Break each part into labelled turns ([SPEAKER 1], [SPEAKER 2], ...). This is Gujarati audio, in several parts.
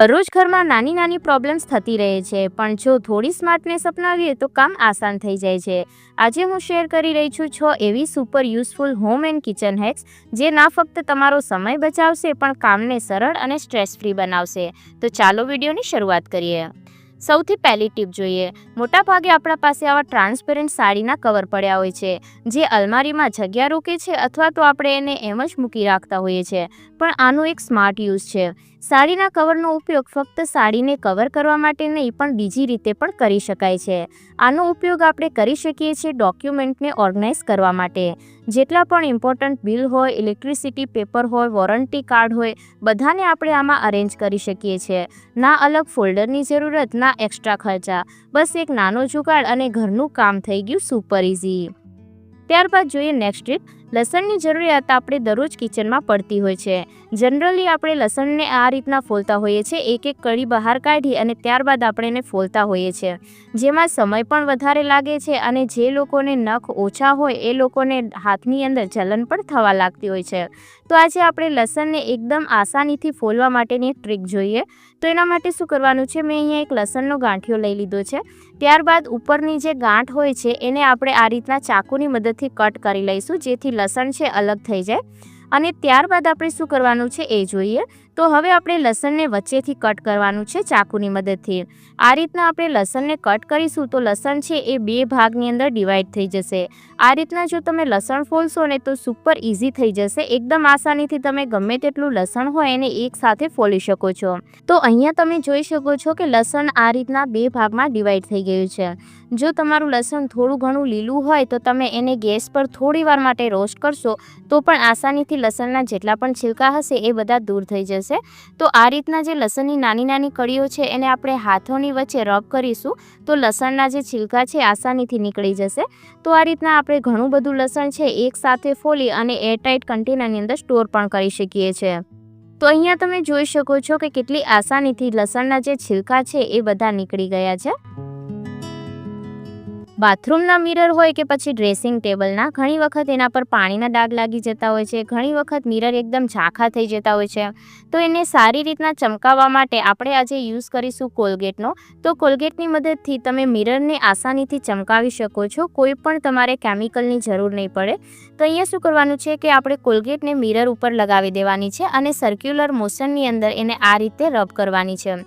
[SPEAKER 1] રોજ નાની નાની પ્રોબ્લેમ્સ થતી રહે છે, પણ જો થોડી સ્માર્ટનેસ અપનાવીએ તો કામ આસાન થઈ જાય છે. આજે હું શેર કરી રહી છું છ એવી super useful home and kitchen hacks જે ના ફક્ત તમારો સમય બચાવશે, પણ કામને સરળ અને સ્ટ્રેસ ફ્રી બનાવશે. તો ચાલો વિડીયોની શરૂઆત કરીએ. સૌથી પહેલી ટીપ જોઈએ. મોટાભાગે આપણા પાસે આવા ટ્રાન્સપેરન્ટ સાડીના કવર પડ્યા હોય છે, જે અલમારીમાં જગ્યા રોકે છે અથવા તો આપણે એને એમ જ મૂકી રાખતા હોઈએ છીએ પણ આનો એક સ્માર્ટ યુઝ છે. સાડીના કવરનો ઉપયોગ ફક્ત સાડીને કવર કરવા માટે નહીં, પણ બીજી રીતે પણ કરી શકાય છે. આનો ઉપયોગ આપણે કરી શકીએ છીએ ડોક્યુમેન્ટને ઓર્ગનાઇઝ કરવા માટે. જેટલા પણ ઇમ્પોર્ટન્ટ બિલ હોય, ઇલેક્ટ્રિસિટી પેપર હોય, વોરંટી કાર્ડ હોય, બધાને આપણે આમાં અરેન્જ કરી શકીએ છીએ. ના અલગ ફોલ્ડરની જરૂરત, ના એક્સ્ટ્રા ખર્ચા. બસ એક નાનો જુગાડ અને ઘરનું કામ થઈ ગયું સુપર ઇઝી ત્યારબાદ જોઈએ નેક્સ્ટ ટ્રીપ. લસણની જરૂરિયાત આપણે દરરોજ કિચનમાં પડતી હોય છે. જનરલી આપણે લસણને આ રીતના ફોલતા હોઈએ છીએ, એક એક કળી બહાર કાઢી અને ત્યારબાદ આપણે એને ફોલતા હોઈએ છીએ. જેમાં સમય પણ વધારે લાગે છે અને જે લોકોને નખ ઓછા હોય એ લોકોને હાથની અંદર જલન પણ થવા લાગતી હોય છે. તો આજે આપણે લસણને એકદમ આસાનીથી ફોલવા માટેની ટ્રીક જોઈએ. તો એના માટે શું કરવાનું છે? મેં અહીંયા એક લસણનો ગાંઠિયો લઈ લીધો છે. ત્યારબાદ ઉપરની જે ગાંઠ હોય છે, એને આપણે આ રીતના ચાકુની મદદથી કટ કરી લઈશું, જેથી લસણ છે અલગ થઈ જાય. અને ત્યારબાદ આપણે શું કરવાનું છે એ જોઈએ. તો હવે આપણે લસણને વચ્ચેથી કટ કરવાનું છે ચાકુની મદદથી. આ રીતના આપણે લસણને કટ કરીશું તો લસણ છે એ બે ભાગની અંદર ડિવાઈડ થઈ જશે. આ રીતના જો તમે લસણ ફોલશો ને તો સુપર ઇઝી થઈ જશે. એકદમ આસાનીથી તમે ગમે તેટલું લસણ હોય એને એક સાથે ફોલી શકો છો. તો અહીંયા તમે જોઈ શકો છો કે લસણ આ રીતના બે ભાગમાં ડિવાઈડ થઈ ગયું છે. જો તમારું લસણ થોડું ઘણું લીલું હોય તો તમે એને ગેસ પર થોડી વાર માટે રોસ્ટ કરશો તો પણ આસાનીથી લસણના જેટલા પણ છિલકા હશે એ બધા દૂર થઈ જશે. તો આ રીતના જે લસણની નાની નાની કળીઓ છે એને આપણે હાથોની વચ્ચે રબ કરીશું, તો લસણના જે છિલકા છે આસાનીથી નીકળી જશે. તો આ રીતના આપણે ઘણું બધું લસણ છે એક સાથે ફોલી અને એરટાઇટ કન્ટેનરની અંદર સ્ટોર પણ કરી શકીએ છીએ તો અહીંયા તમે જોઈ શકો છો કે કેટલી આસાનીથી લસણના જે છિલકા છે એ બધા નીકળી ગયા છે. બાથરૂમના મિરર હોય કે પછી ડ્રેસિંગ ટેબલના ઘણી વખત એના પર પાણીના ડાઘ લાગી જતા હોય છે. ઘણી વખત મિરર એકદમ ઝાંખા થઈ જતા હોય છે. તો એને સારી રીતના ચમકાવવા માટે આપણે આજે યુઝ કરીશું કોલગેટનો તો કોલગેટની મદદથી તમે મિરરને આસાનીથી ચમકાવી શકો છો. કોઈ પણ તમારે કેમિકલની જરૂર નહીં પડે. તો અહીંયા શું કરવાનું છે કે આપણે કોલગેટને મિરર ઉપર લગાવી દેવાની છે અને સર્ક્યુલર મોશનની અંદર એને આ રીતે રબ કરવાની છે.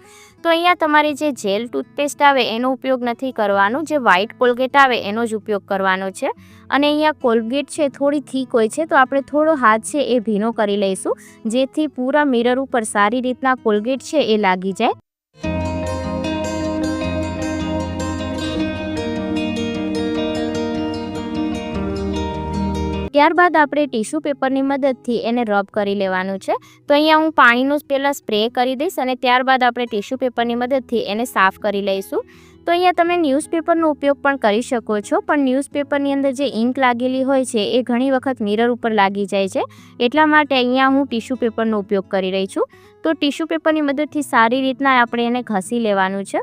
[SPEAKER 1] તો અહીંયા તમારે જે જેલ ટૂથપેસ્ટ આવે એનો ઉપયોગ નથી કરવાનો, જે વ્હાઇટ કોલગેટ આવે એનો જ ઉપયોગ કરવાનો છે. અને અહીંયા કોલગેટ છે થોડી થીક હોય છે, તો આપણે થોડો હાથ છે એ ભીનો કરી લઈશું, જેથી પૂરા મિરર ઉપર સારી રીતના કોલગેટ છે એ લાગી જાય. ત્યારબાદ આપણે ટીશ્યુ પેપરની મદદથી એને રબ કરી લેવાનું છે. તો અહીંયા હું પાણીનું પહેલાં સ્પ્રે કરી દઈશ અને ત્યારબાદ આપણે ટીશ્યુ પેપરની મદદથી એને સાફ કરી લઈશું. તો અહીંયા તમે ન્યૂઝપેપરનો ઉપયોગ પણ કરી શકો છો, પણ ન્યૂઝપેપરની અંદર જે ઇંક લાગેલી હોય છે, એ ઘણી વખત મિરર ઉપર લાગી જાય છે. એટલા માટે અહીંયા હું ટીશ્યુ પેપરનો ઉપયોગ કરી રહી છું. તો ટીશ્યુ પેપરની મદદથી સારી રીતના આપણે એને ઘસી લેવાનું છે.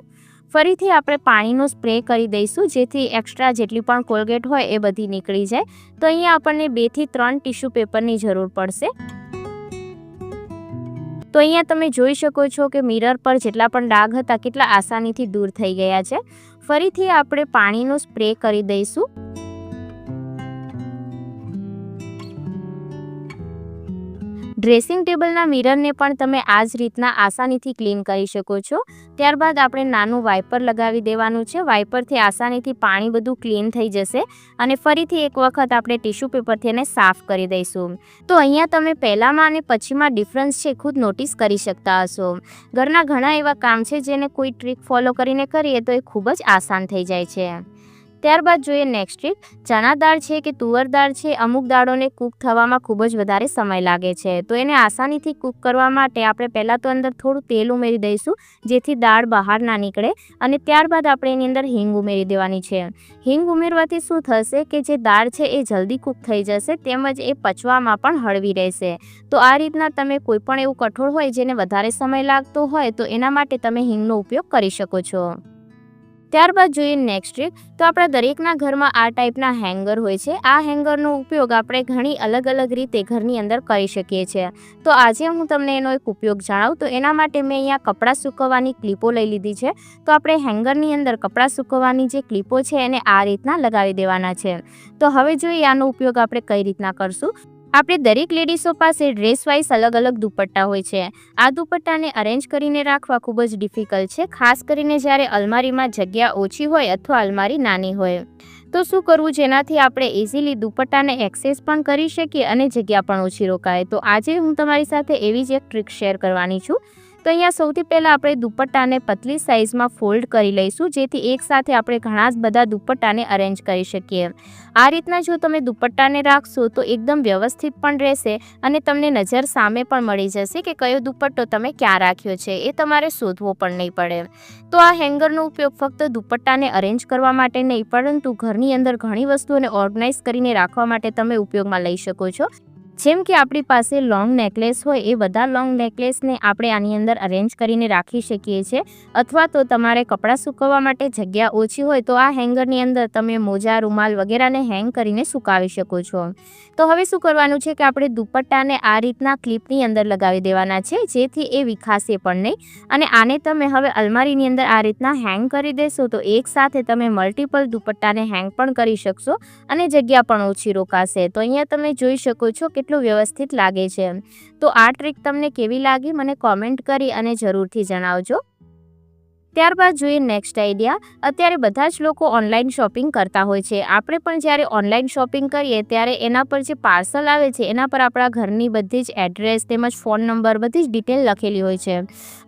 [SPEAKER 1] ફરીથી આપણે પાણીનો સ્પ્રે કરી દઈશું, જેથી એક્સ્ટ્રા જેટલી પણ કોલગેટ હોય એ બધી નીકળી જાય. તો અહીંયા આપણને બેથી ત્રણ ટીશ્યુ પેપરની જરૂર પડશે. તો અહીંયા તમે જોઈ શકો છો કે મિરર પર જેટલા પણ ડાઘ હતા, કેટલા આસાનીથી દૂર થઈ ગયા છે. ફરીથી આપણે પાણીનો સ્પ્રે કરી દઈશું. ડ્રેસિંગ ટેબલના મિરરને પણ તમે આ જ રીતના આસાનીથી ક્લીન કરી શકો છો. ત્યારબાદ આપણે નાનું વાઇપર લગાવી દેવાનું છે. વાઇપરથી આસાનીથી પાણી બધું ક્લીન થઈ જશે અને ફરીથી એક વખત આપણે ટિશ્યુ પેપરથી એને સાફ કરી દઈશું. તો અહીંયા તમે પહેલાંમાં અને પછીમાં ડિફરન્સ છે ખુદ નોટિસ કરી શકતા હશો. ઘરના ઘણા એવા કામ છે જેને કોઈ ટ્રીક ફોલો કરીને કરીએ તો એ ખૂબ જ આસાન થઈ જાય છે. ત્યારબાદ જોઈએ નેક્સ્ટ ટ્રીક ચણા દાળ છે કે તુવર દાળ છે? અમુક દાળોને કૂક થવામાં ખૂબ જ વધારે સમય લાગે છે. તો એને આસાનીથી કૂક કરવા માટે આપણે પહેલાં તો અંદર થોડું તેલ ઉમેરી દઈશું, જેથી દાળ બહાર ના નીકળે. અને ત્યારબાદ આપણે એની અંદર હિંગ ઉમેરી દેવાની છે. હિંગ ઉમેરવાથી શું થશે કે જે દાળ છે એ જલ્દી કૂક થઈ જશે, તેમજ એ પચવામાં પણ હળવી રહેશે. તો આ રીતના તમે કોઈ પણ એવું કઠોળ હોય જેને વધારે સમય લાગતો હોય, તો એના માટે તમે હિંગનો ઉપયોગ કરી શકો છો. ત્યારબાદ જોઈએ નેક્સ્ટ ટ્રીક તો આપણા દરેકના ઘરમાં આ ટાઈપના હેંગર હોય છે. આ હેંગરનો ઉપયોગ આપણે ઘણી અલગ અલગ રીતે ઘરની અંદર કરી શકીએ છીએ. તો આજે હું તમને એનો એક ઉપયોગ જણાવું. તો એના માટે મેં અહીંયા કપડાં સૂકવવાની ક્લિપો લઈ લીધી છે. તો આપણે હેંગરની અંદર કપડાં સૂકવવાની જે ક્લિપો છે એને આ રીતના લગાવી દેવાના છે. તો હવે જોઈએ આનો ઉપયોગ આપણે કઈ રીતના કરશું. આપણે દરેક લેડીઝો પાસે ડ્રેસ વાઇઝ અલગ અલગ દુપટ્ટા હોય છે. આ દુપટ્ટાને અરેન્જ કરીને રાખવા ખૂબ જ ડિફિકલ્ટ છે, ખાસ કરીને જ્યારે અલમારીમાં જગ્યા ઓછી હોય અથવા અલમારી નાની હોય. તો શું કરવું? જેનાથી આપણે ઇઝીલી દુપટ્ટાને એક્સેસ પણ કરી શકીએ અને જગ્યા પણ ઓછી રોકાય. તો આજે હું તમારી સાથે એવી જ એક ટ્રીક શેર કરવાની છું. તો અહીંયા સૌથી પહેલાં આપણે દુપટ્ટાને પતલી સાઇઝમાં ફોલ્ડ કરી લઈશું, જેથી એકસાથે આપણે ઘણા જ બધા દુપટ્ટાને અરેન્જ કરી શકીએ. આ રીતના જો તમે દુપટ્ટાને રાખશો તો એકદમ વ્યવસ્થિત પણ રહેશે અને તમને નજર સામે પણ મળી જશે કે કયો દુપટ્ટો તમે ક્યાં રાખ્યો છે, એ તમારે શોધવો પણ નહીં પડે. તો આ હેંગરનો ઉપયોગ ફક્ત દુપટ્ટાને અરેન્જ કરવા માટે નહીં, પરંતુ ઘરની અંદર ઘણી વસ્તુઓને ઓર્ગનાઇઝ કરીને રાખવા માટે તમે ઉપયોગમાં લઈ શકો છો. જેમ કે આપણી પાસે લોંગ નેકલેસ હોય, એ બધા લોંગ નેકલેસને આપણે આની અંદર અરેન્જ કરીને રાખી શકીએ છીએ. અથવા તો તમારે કપડાં સૂકવવા માટે જગ્યા ઓછી હોય, તો આ હેંગરની અંદર તમે મોજા, રૂમાલ વગેરેને હેંગ કરીને સુકાવી શકો છો. તો હવે શું કરવાનું છે કે આપણે દુપટ્ટાને આ રીતના ક્લિપની અંદર લગાવી દેવાના છે, જેથી એ વિખાશે પણ નહીં. અને આને તમે હવે અલમારીની અંદર આ રીતના હેંગ કરી દેશો, તો એકસાથે તમે મલ્ટિપલ દુપટ્ટાને હેંગ પણ કરી શકશો અને જગ્યા પણ ઓછી રોકાશે. તો અહીંયા તમે જોઈ શકો છો કે કેટલું વ્યવસ્થિત લાગે છે તો આ ટ્રીક તમને કેવી લાગી? મને કોમેન્ટ કરી અને જરૂરથી જણાવજો. ત્યારબાદ જોઈએ નેક્સ્ટ આઈડિયા અત્યારે બધા જ લોકો ઓનલાઈન શોપિંગ કરતા હોય છે. આપણે પણ જ્યારે ઓનલાઈન શોપિંગ કરીએ ત્યારે એના પર જે પાર્સલ આવે છે, એના પર આપણા ઘરની બધી જ એડ્રેસ તેમજ ફોન નંબર બધી જ ડિટેલ લખેલી હોય છે.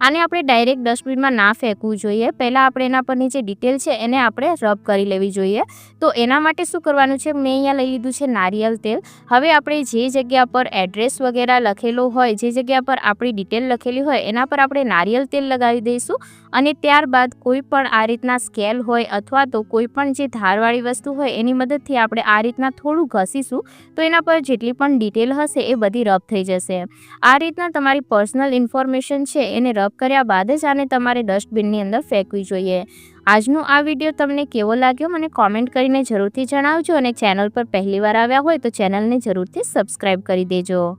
[SPEAKER 1] આને આપણે ડાયરેક્ટ ડસ્ટબિનમાં ના ફેંકવું જોઈએ. પહેલાં આપણે એના પરની જે ડિટેલ છે, એને આપણે રબ કરી લેવી જોઈએ. તો એના માટે શું કરવાનું છે? મેં અહીંયા લઈ લીધું છે નારિયેલ તેલ. હવે આપણે જે જગ્યા પર એડ્રેસ વગેરે લખેલો હોય, જે જગ્યા પર આપણી ડિટેલ લખેલી હોય, એના પર આપણે નારિયેલ તેલ લગાવી દઈશું. અને ત્યારબાદ કોઈ પણ આ રીતના સ્કેલ હોય અથવા તો કોઈ પણ જે ધારવાળી વસ્તુ હોય એની મદદથી આપણે આ રીતના થોડું ઘસીશું, તો એના પર જેટલી પણ ડિટેલ હશે એ બધી રબ થઈ જશે. આ રીતના તમારી પર્સનલ ઇન્ફોર્મેશન છે એને રબ કર્યા બાદ જ આને તમારે ડસ્ટબિનની અંદર ફેંકવી જોઈએ. આજનો આ વીડિયો તમને કેવો લાગ્યો મને કોમેન્ટ કરીને જરૂરથી જણાવજો અને ચેનલ પર પહેલીવાર આવ્યા હોય તો ચેનલને જરૂરથી સબસ્ક્રાઈબ કરી દેજો.